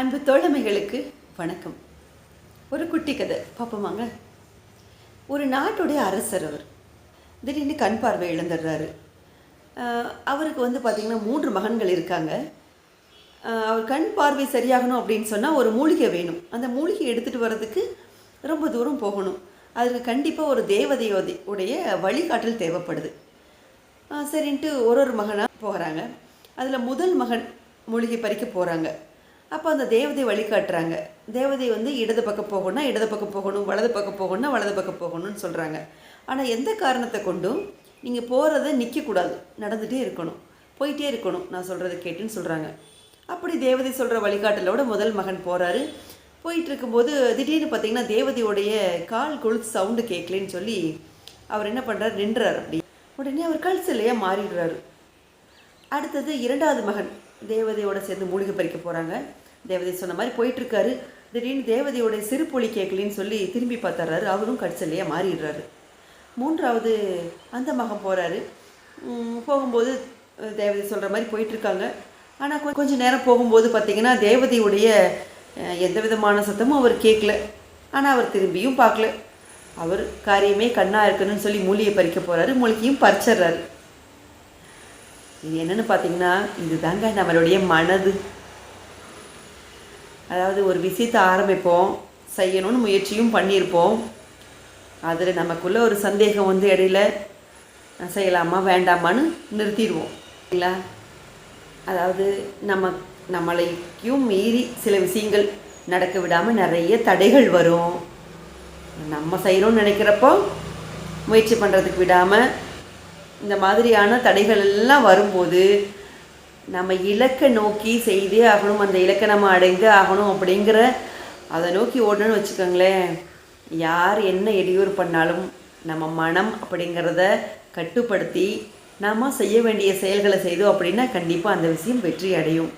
அன்பு தோழமைகளுக்கு வணக்கம். ஒரு குட்டி கதை பார்ப்போமாங்க? ஒரு நாட்டுடைய அரசர் அவர் திடீர்னு கண் பார்வை இழந்துடுறாரு. அவருக்கு வந்து பார்த்திங்கன்னா மூன்று மகன்கள் இருக்காங்க. அவர் கண் பார்வை சரியாகணும் அப்படின்னு சொன்னால் ஒரு மூலிகை வேணும். அந்த மூலிகை எடுத்துகிட்டு வர்றதுக்கு ரொம்ப தூரம் போகணும். அதுக்கு கண்டிப்பாக ஒரு தேவதையோதை உடைய வழிகாட்டல் தேவைப்படுது. சரின்ட்டு ஒரு ஒரு மகனாக போகிறாங்க அதில் முதல் மகன் மூலிகை பறிக்க போகிறாங்க அப்போ அந்த தேவதை வழிகாட்டுறாங்க தேவதை வந்து இடது பக்கம் போகணும்னா இடது பக்கம் போகணும் வலது பக்கம் போகணும்னா வலது பக்கம் போகணும்னு சொல்கிறாங்க ஆனால் எந்த காரணத்தை கொண்டும் நீங்கள் போகிறத நிற்கக்கூடாது நடந்துகிட்டே இருக்கணும். போயிட்டே இருக்கணும். நான் சொல்கிறத கேட்டுன்னு சொல்கிறாங்க அப்படி தேவதை சொல்கிற வழிகாட்டலோட முதல் மகன் போகிறாரு போயிட்டு இருக்கும்போது திடீர்னு பார்த்தீங்கன்னா தேவதையோடைய கால் கொழுத்து சவுண்டு கேட்கலன்னு சொல்லி அவர் என்ன பண்ணுறாரு நின்றார் அப்படி. உடனே அவர் கல் சிலையாக மாறிடுறாரு. அடுத்தது இரண்டாவது மகன் தேவதையோட சேர்ந்து மூலிகை பறிக்க போகிறாங்க தேவதை சொன்ன மாதிரி போயிட்டுருக்காரு. திடீர்னு தேவதையோட சிறுபொலி கேட்கலின்னு சொல்லி திரும்பி பார்த்துறாரு அவரும் கடிச்சல்லையாக மாறிடுறாரு. மூன்றாவது அந்த மகன் போகிறாரு போகும்போது தேவதை சொல்கிற மாதிரி போயிட்டுருக்காங்க. ஆனால் கொஞ்சம் நேரம் போகும்போது பார்த்திங்கன்னா தேவதையுடைய எந்த விதமான சத்தமும் அவர் கேட்கல. ஆனால் அவர் திரும்பியும் பார்க்கல. அவர் காரியமே கண்ணாக இருக்கணும்னு சொல்லி மூலியை பறிக்க போகிறாரு மூலிகையும் பறிச்சிடுறாரு. இது என்னன்னு பார்த்தீங்கன்னா இதுதாங்க நம்மளுடைய மனது. அதாவது ஒரு விஷயத்தை ஆரம்பிப்போம் செய்யணும்னு முயற்சியும் பண்ணியிருப்போம். அதில் நமக்குள்ளே ஒரு சந்தேகம் வந்து இடையில செய்யலாமா வேண்டாமான்னு நிறுத்திடுவோம். இல்லைங்களா? அதாவது நம்ம நம்மளைக்கும் மீறி சில விஷயங்கள் நடக்க விடாமல் நிறைய தடைகள் வரும். நம்ம செய்கிறோம்னு நினைக்கிறப்போ முயற்சி பண்ணுறதுக்கு விடாமல் இந்த மாதிரியான தடைகள் எல்லாம் வரும்போது நம்ம இலக்கை நோக்கி செய்தே ஆகணும் அந்த இலக்கை நம்ம அடைந்து ஆகணும் அப்படிங்கிற அதை நோக்கி ஓடணும்னு வச்சுக்கோங்களேன். யார் என்ன இடையூறு பண்ணாலும் நம்ம மனம் அப்படிங்கிறத கட்டுப்படுத்தி நாம் செய்ய வேண்டிய செயல்களை செய்தோம் அப்படின்னா கண்டிப்பாக அந்த விஷயம் வெற்றி அடையும்.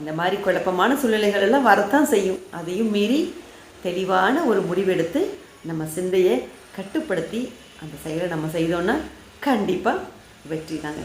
இந்த மாதிரி குழப்பமான சூழ்நிலைகள் எல்லாம் வரத்தான் செய்யும். அதையும் மீறி தெளிவான ஒரு முடிவெடுத்து நம்ம சிந்தையை கட்டுப்படுத்தி அந்த செயலை நம்ம செய்தோன்னா கண்டிப்பாக வெற்றி தாங்க.